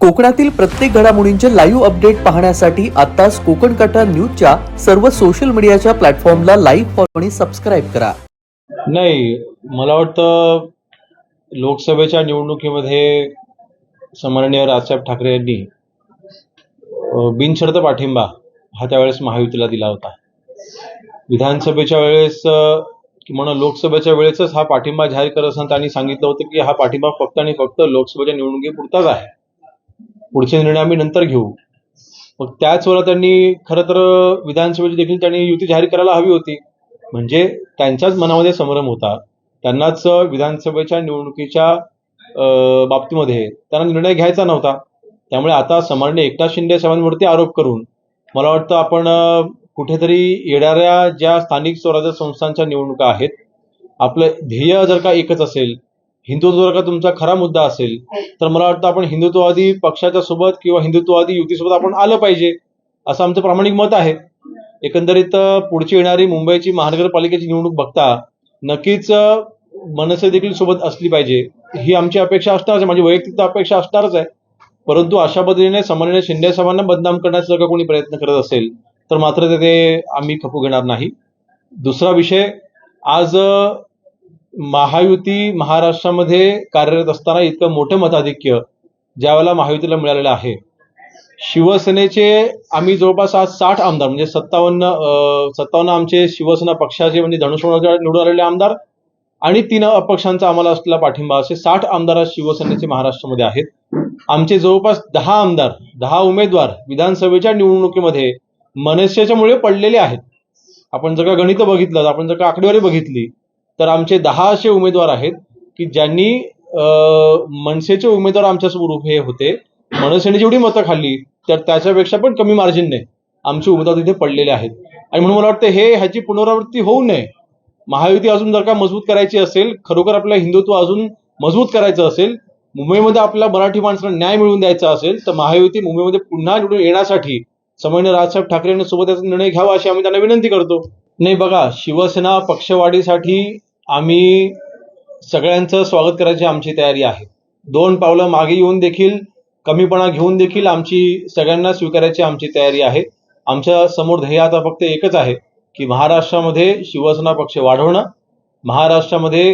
कोकणातील प्रत्येक घडामोडींचे लाईव्ह अपडेट पाहण्यासाठी आताच कोकण कटा न्यूजच्या सर्व सोशल मीडियाच्या प्लॅटफॉर्मला लाईव्ह फॉलो आणि सबस्क्राईब करा. नाही मला वाटतं लोकसभेच्या निवडणुकीमध्ये सन्माननीय राजसाहेब ठाकरे यांनी बिनशर्त पाठिंबा हा त्यावेळेस महायुतीला दिला होता. विधानसभेच्या वेळेस किंवा लोकसभेच्या वेळेसच हा पाठिंबा जाहीर करत असताना त्यांनी सांगितलं होतं की हा पाठिंबा फक्त आणि फक्त लोकसभेच्या निवडणुकीपुरताच आहे. पुढचे निर्णय आम्ही नंतर घेऊ. मग त्याच वेळेला त्यांनी खरं तर विधानसभेची देखील त्यांनी युती जाहीर करायला हवी होती. म्हणजे त्यांच्याच मनामध्ये संभ्रम होता. त्यांनाच विधानसभेच्या निवडणुकीच्या बाबतीमध्ये त्यांना निर्णय घ्यायचा नव्हता. त्यामुळे आता सन्माननीय एकनाथ शिंदे साहेबांवरती आरोप करून मला वाटतं आपण कुठेतरी येणाऱ्या ज्या स्थानिक स्वराज्य संस्थांच्या निवडणुका आहेत आपलं ध्येय जर का एकच असेल हिंदुत्व जर का तुमचा खरा मुद्दा असेल तर मला वाटतं आपण हिंदुत्ववादी पक्षाच्या सोबत किंवा हिंदुत्ववादी युतीसोबत आपण आलं पाहिजे असं आमचं प्रामाणिक मत आहे. एकंदरीत पुढची येणारी मुंबईची महानगरपालिकेची निवडणूक बघता नक्कीच मनसे देखील सोबत असली पाहिजे. ही आमची अपेक्षा असणारच आहे माझी वैयक्तिक अपेक्षा असणारच आहे. परंतु अशा पद्धतीने सन्माननीय शिंदे साहेबांना बदनाम करण्याचा जर का कोणी प्रयत्न करत असेल तर मात्र ते- आम्ही खपू घेणार नाही. दुसरा विषय आज महायुती महाराष्ट्रामध्ये कार्यरत असताना इतकं मोठं मताधिक्य ज्यावेळेला महायुतीला मिळालेलं आहे. शिवसेनेचे आम्ही जवळपास आज साठ आमदार म्हणजे सत्तावन्न सत्तावन्न आमचे शिवसेना पक्षाचे म्हणजे धनुष्यबाणाचे निवडून आलेले आमदार आणि तीन अपक्षांचा आम्हाला असलेला पाठिंबा असे साठ आमदार आज शिवसेनेचे महाराष्ट्रामध्ये आहेत. आमचे जवळपास दहा आमदार दहा उमेदवार विधानसभेच्या निवडणुकीमध्ये मनसेच्यामुळे पडलेले आहेत. आपण जर का गणित बघितलं आपण जर का आकडेवारी बघितली तर आमचे दहा असे उमेदवार आहेत की ज्यांनी मनसेचे उमेदवार आमच्यासमोर उभे होते. मनसेने जेवढी मतं खाल्ली तर त्याच्यापेक्षा पण कमी मार्जिनने आमचे उमेदवार तिथे पडलेले आहेत. आणि म्हणून मला वाटतं हे ह्याची पुनरावृत्ती होऊ नये. महायुती अजून जर का मजबूत करायची असेल खरोखर आपलं हिंदुत्व अजून मजबूत करायचं असेल मुंबईमध्ये आपल्या मराठी माणसाला न्याय मिळवून द्यायचा असेल तर महायुती मुंबईमध्ये पुन्हा निवडून येण्यासाठी सन्मान्य राजसाहेब ठाकरे यांनी सोबत याचा निर्णय घ्यावा अशी आम्ही त्यांना विनंती करतो. नाही बघा शिवसेना पक्षवाढीसाठी आम्ही सगळ्यांचं स्वागत करायची आमची तयारी आहे. दोन पावलं मागे येऊन देखील कमीपणा घेऊन देखील आमची सगळ्यांना स्वीकारायची आमची तयारी आहे. आमच्यासमोर ध्येय आता फक्त एकच आहे की महाराष्ट्रामध्ये शिवसेना पक्ष वाढवणं महाराष्ट्रामध्ये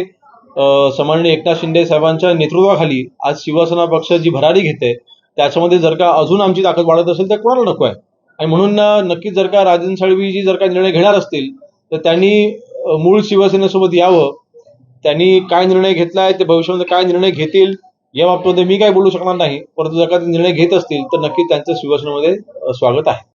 अं, एकनाथ शिंदे साहेबांच्या नेतृत्वाखाली आज शिवसेना पक्ष जी भरारी घेते त्याच्यामध्ये जर का अजून आमची ताकद वाढत असेल तर कोणाला नको आहे? आणि म्हणून नक्कीच जर का राजन साळवी जर का निर्णय घेणार असतील तर त्यांनी मूळ शिवसेनेसोबत यावं. त्यांनी काय निर्णय घेतलाय ते भविष्यामध्ये काय निर्णय घेतील या बाबतीमध्ये मी काय बोलू शकणार नाही. परंतु जर का ते निर्णय घेत असतील तर नक्की त्यांचं शिवसेनेमध्ये स्वागत आहे.